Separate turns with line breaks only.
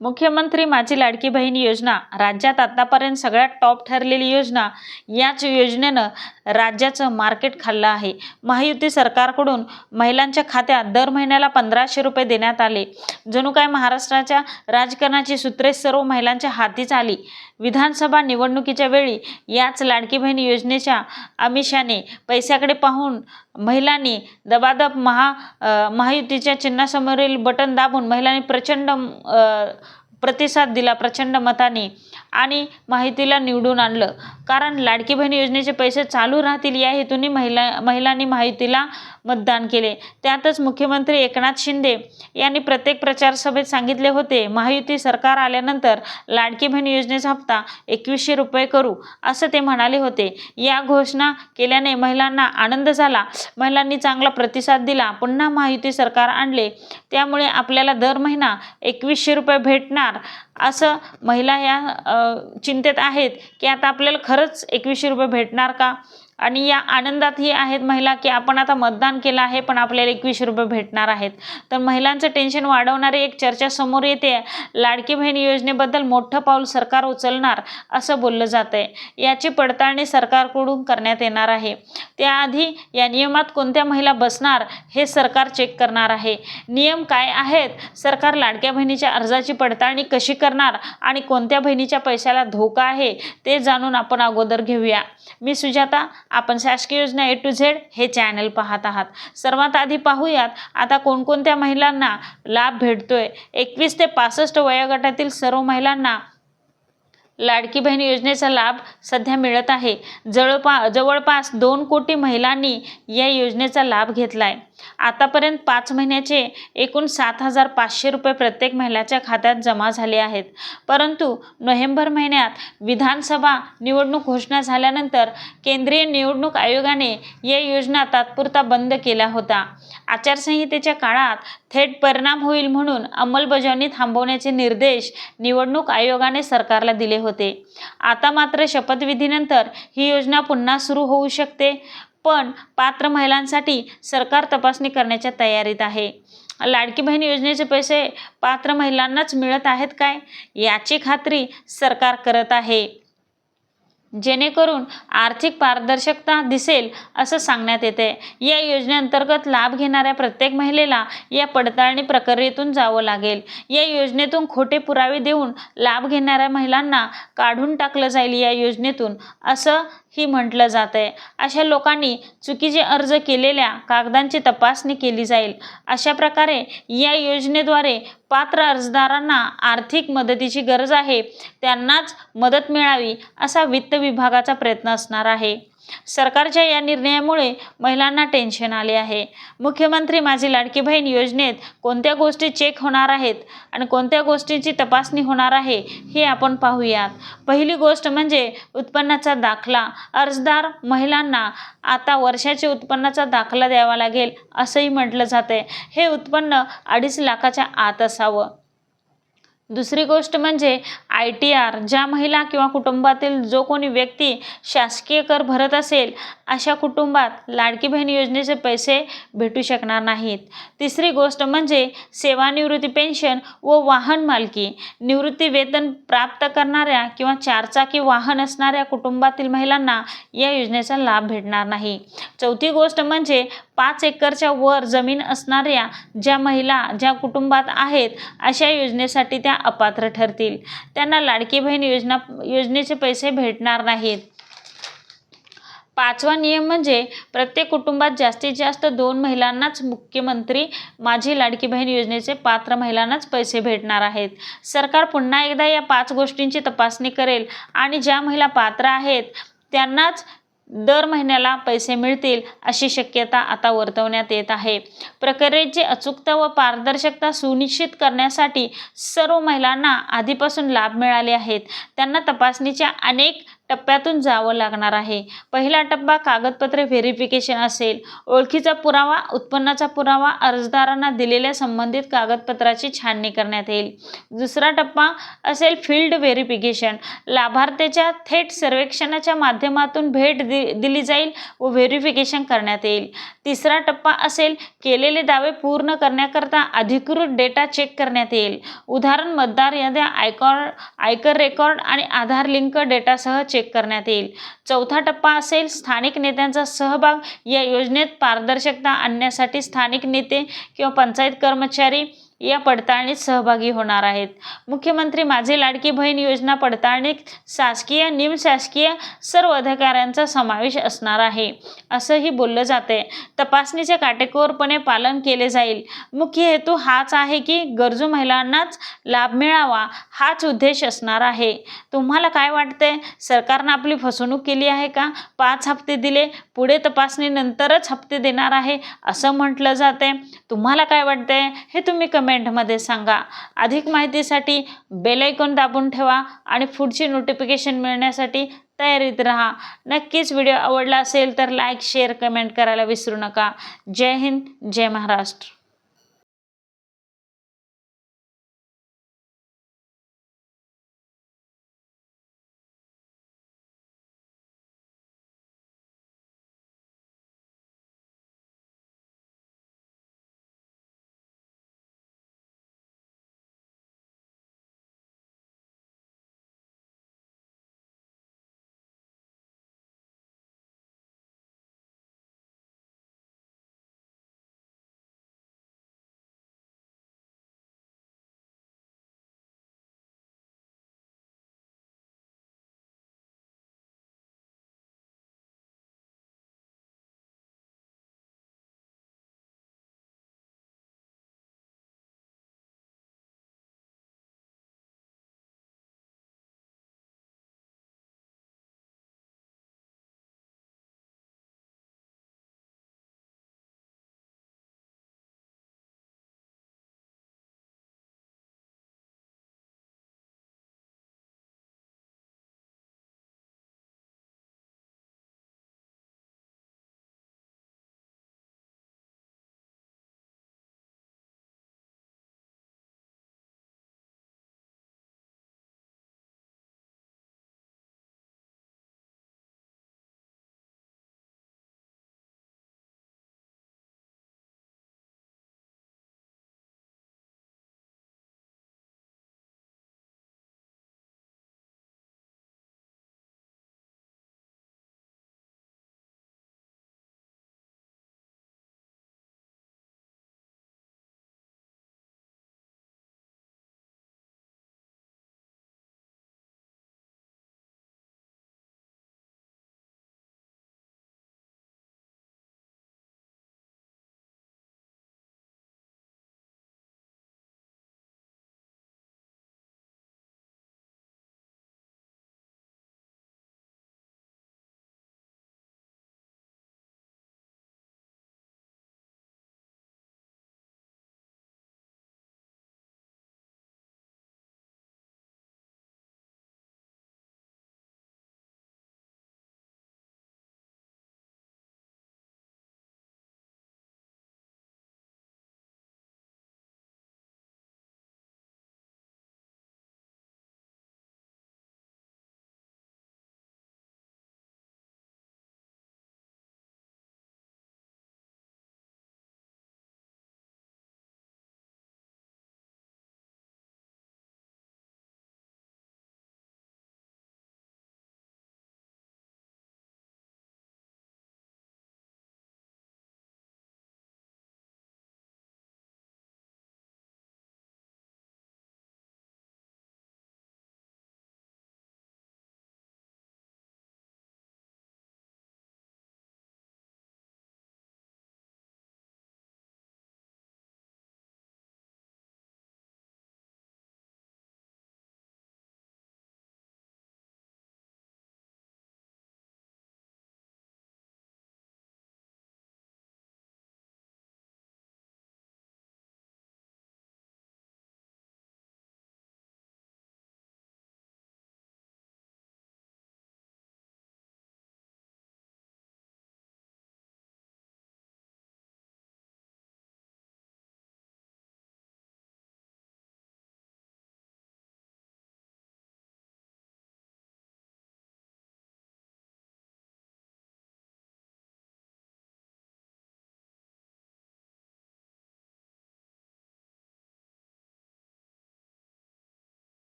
मुख्यमंत्री माझी लाडकी बहीण योजना राज्यात आतापर्यंत सगळ्यात टॉप ठरलेली योजना याच योजनेनं राज्याचं मार्केट खाल्लं आहे. महायुती सरकारकडून महिलांच्या खात्यात दर महिन्याला पंधराशे रुपये देण्यात आले. जणू काय महाराष्ट्राच्या राजकारणाची सूत्रे सर्व महिलांच्या हातीच आली. विधानसभा निवडणुकीच्या वेळी याच लाडकी बहीण योजनेच्या आमिषाने पैशाकडे पाहून महिलांनी दबादब महा महायुतीच्या चिन्हासमोरील बटन दाबून महिलांनी प्रचंड प्रतिसाद दिला प्रचंड मताने आणि माहितीला निवडून आणलं. कारण लाडकी बहीण योजनेचे पैसे चालू राहतील या हेतूने महिला महिलांनी माहितीला मतदान केले. त्यातच मुख्यमंत्री एकनाथ शिंदे यांनी प्रत्येक प्रचार सभेत सांगितले होते महायुती सरकार आल्यानंतर लाडकी बहीण योजनेचा हप्ता एकवीसशे रुपये करू असं ते म्हणाले होते. या घोषणा केल्याने महिलांना आनंद झाला. महिलांनी चांगला प्रतिसाद दिला. पुन्हा महायुती सरकार आणले. त्यामुळे आपल्याला दर महिना एकवीसशे रुपये भेटणार असं महिला या चिंतेत आहेत की आता आपल्याला खरंच एकवीसशे रुपये भेटणार का? आणि या आनंदातही आहेत महिला की आपण आता मतदान केलं आहे पण आपल्याला एकवीसशे रुपये भेटणार आहेत. तर महिलांचं टेन्शन वाढवणारी एक चर्चा समोर येते. लाडकी बहीण योजनेबद्दल मोठं पाऊल सरकार उचलणार असं बोललं जात आहे याची पडताळणी सरकारकडून करण्यात येणार आहे. त्याआधी या नियमात कोणत्या महिला बसणार हे सरकार चेक करणार आहे. नियम काय आहेत? सरकार लाडक्या बहिणीच्या अर्जाची पडताळणी कशी करणार आणि कोणत्या बहिणीच्या पैशाला धोका आहे ते जाणून आपण अगोदर घेऊया. मी सुजाता आपण शासकीय योजना ए टू झेड हे चॅनल पाहत आहात. सर्वात आधी पाहूयात आता कोणकोणत्या महिलांना लाभ भेटतोय? एकवीस ते पासष्ट वयोगटातील सर्व महिलांना लाडकी बहीण योजनेचा लाभ सध्या मिळत आहे. जवळपा जवळपास दोन कोटी महिलांनी या योजनेचा लाभ घेतला आहे आतापर्यंत पाच महिन्याचे एकूण सात हजार पाचशे रुपये प्रत्येक महिलाच्या खात्यात जमा झाले आहेत. परंतु नोव्हेंबर महिन्यात विधानसभा निवडणूक घोषणा झाल्यानंतर केंद्रीय निवडणूक आयोगाने या योजना तात्पुरता बंद केला होता आचारसंहितेच्या काळात थेट परिणाम होईल म्हणून अंमलबजावणी थांबवण्याचे निर्देश निवडणूक आयोगाने सरकारला दिले होते. आता मात्र शपथविधीनंतर ही योजना पुन्हा सुरू होऊ शकते. पण पात्र महिलांसाठी सरकार तपासणी करण्याच्या तयारीत आहे. लाडकी बहीण योजनेचे पैसे पात्र महिलांनाच मिळत आहेत काय? याची खात्री सरकार करत आहे. जेणेकरून आर्थिक पारदर्शकता दिसेल असं सांगण्यात येते. या योजनेअंतर्गत लाभ घेणाऱ्या प्रत्येक महिलेला या पडताळणी प्रक्रियेतून जावं लागेल. या योजनेतून खोटे पुरावे देऊन लाभ घेणाऱ्या महिलांना काढून टाकलं जाईल या योजनेतून असं ही म्हटलं जात आहे अशा लोकांनी चुकीचे अर्ज केलेल्या कागदांची तपासणी केली जाईल. अशा प्रकारे या योजनेद्वारे पात्र अर्जदारांना आर्थिक मदतीची गरज आहे. त्यांनाच मदत मिळावी असा वित्त विभागाचा प्रयत्न असणार आहे. सरकारच्या या निर्णयामुळे महिलांना टेन्शन आले आहे. मुख्यमंत्री माझी लाडकी बहीण योजनेत कोणत्या गोष्टी चेक होणार आहेत आणि कोणत्या गोष्टींची तपासणी होणार आहे हे आपण पाहूयात. पहिली गोष्ट म्हणजे उत्पन्नाचा दाखला. अर्जदार महिलांना आता वर्षाचे उत्पन्नाचा दाखला द्यावा लागेल असंही म्हटलं जाते हे उत्पन्न अडीच लाखाच्या आत असावं. दुसरी गोष्ट म्हणजे आय टी आर ज्या महिला किंवा कुटुंबातील जो कोणी व्यक्ती शासकीय कर भरत असेल अशा कुटुंबात लाडकी बहीण योजनेचे पैसे भेटू शकणार नाहीत. तिसरी गोष्ट म्हणजे सेवानिवृत्ती पेन्शन व वाहन मालकी. निवृत्ती वेतन प्राप्त करणाऱ्या किंवा चारचाकी वाहन असणाऱ्या कुटुंबातील महिलांना या योजनेचा लाभ भेटणार नाही. चौथी गोष्ट म्हणजे पाच एकरच्या वर जमीन असणाऱ्या ज्या महिला ज्या कुटुंबात आहेत अशा योजनेसाठी त्या अपात्र ठरतील. त्यांना लाडकी बहीण योजना योजनेचे पैसे भेटणार नाहीत. पाचवा नियम म्हणजे प्रत्येक कुटुंबात जास्तीत जास्त दोन महिलांनाच मुख्यमंत्री माझी लाडकी बहीण योजनेचे पात्र महिलांनाच पैसे भेटणार आहेत. सरकार पुन्हा एकदा या पाच गोष्टींची तपासणी करेल आणि ज्या महिला पात्र आहेत त्यांनाच दर महिन्याला पैसे मिळतील अशी शक्यता आता वर्तवण्यात येत आहे. प्रक्रियेची अचूकता व पारदर्शकता सुनिश्चित करण्यासाठी सर्व महिलांना आधीपासून लाभ मिळाले आहेत. त्यांना तपासणीच्या अनेक टप्प्यातून जावं लागणार आहे. पहिला टप्पा कागदपत्रे व्हेरिफिकेशन असेल. ओळखीचा पुरावा उत्पन्नाचा पुरावा अर्जदारांना दिलेल्या संबंधित कागदपत्राची छाननी करण्यात येईल. दुसरा टप्पा असेल फील्ड व्हेरिफिकेशन. लाभार्थ्याच्या थेट सर्वेक्षणाच्या माध्यमातून भेट दि दिली जाईल व व्हेरिफिकेशन करण्यात येईल. तिसरा टप्पा असेल केलेले दावे पूर्ण करण्याकरता अधिकृत डेटा चेक करण्यात येईल. उदाहरण मतदार याद्या आयकर आयकर रेकॉर्ड आणि आधार लिंक डेटासह चेक करण्यात येईल. चौथा टप्पा असेल स्थानिक नेत्यांचा सहभाग. या योजनेत पारदर्शकता आणण्यासाठी स्थानिक नेते किंवा पंचायत कर्मचारी या पडताळणीत सहभागी होणार आहेत. मुख्यमंत्री माझी लाडकी बहीण योजना पडताळणीत शासकीय निमशासकीय सर्व अधिकाऱ्यांचा समावेश असणार आहे. असंही बोललं जाते तपासणीचे काटेकोरपणे पालन केले जाईल. मुख्य हेतू हाच आहे की गरजू महिलांनाच लाभ मिळावा हाच उद्देश असणार आहे. तुम्हाला काय वाटते सरकारनं आपली फसवणूक केली आहे का? पाच हप्ते दिले पुढे तपासणीनंतरच हप्ते देणार आहे असं म्हटलं जाते तुम्हाला काय वाटते हे तुम्ही कमेंटमध्ये सांगा. अधिक माहितीसाठी बेलायकॉन दाबून ठेवा आणि पुढची नोटिफिकेशन मिळण्यासाठी तयारीत राहा. नक्कीच व्हिडिओ आवडला असेल तर लाईक शेअर कमेंट करायला विसरू नका. जय हिंद जय महाराष्ट्र.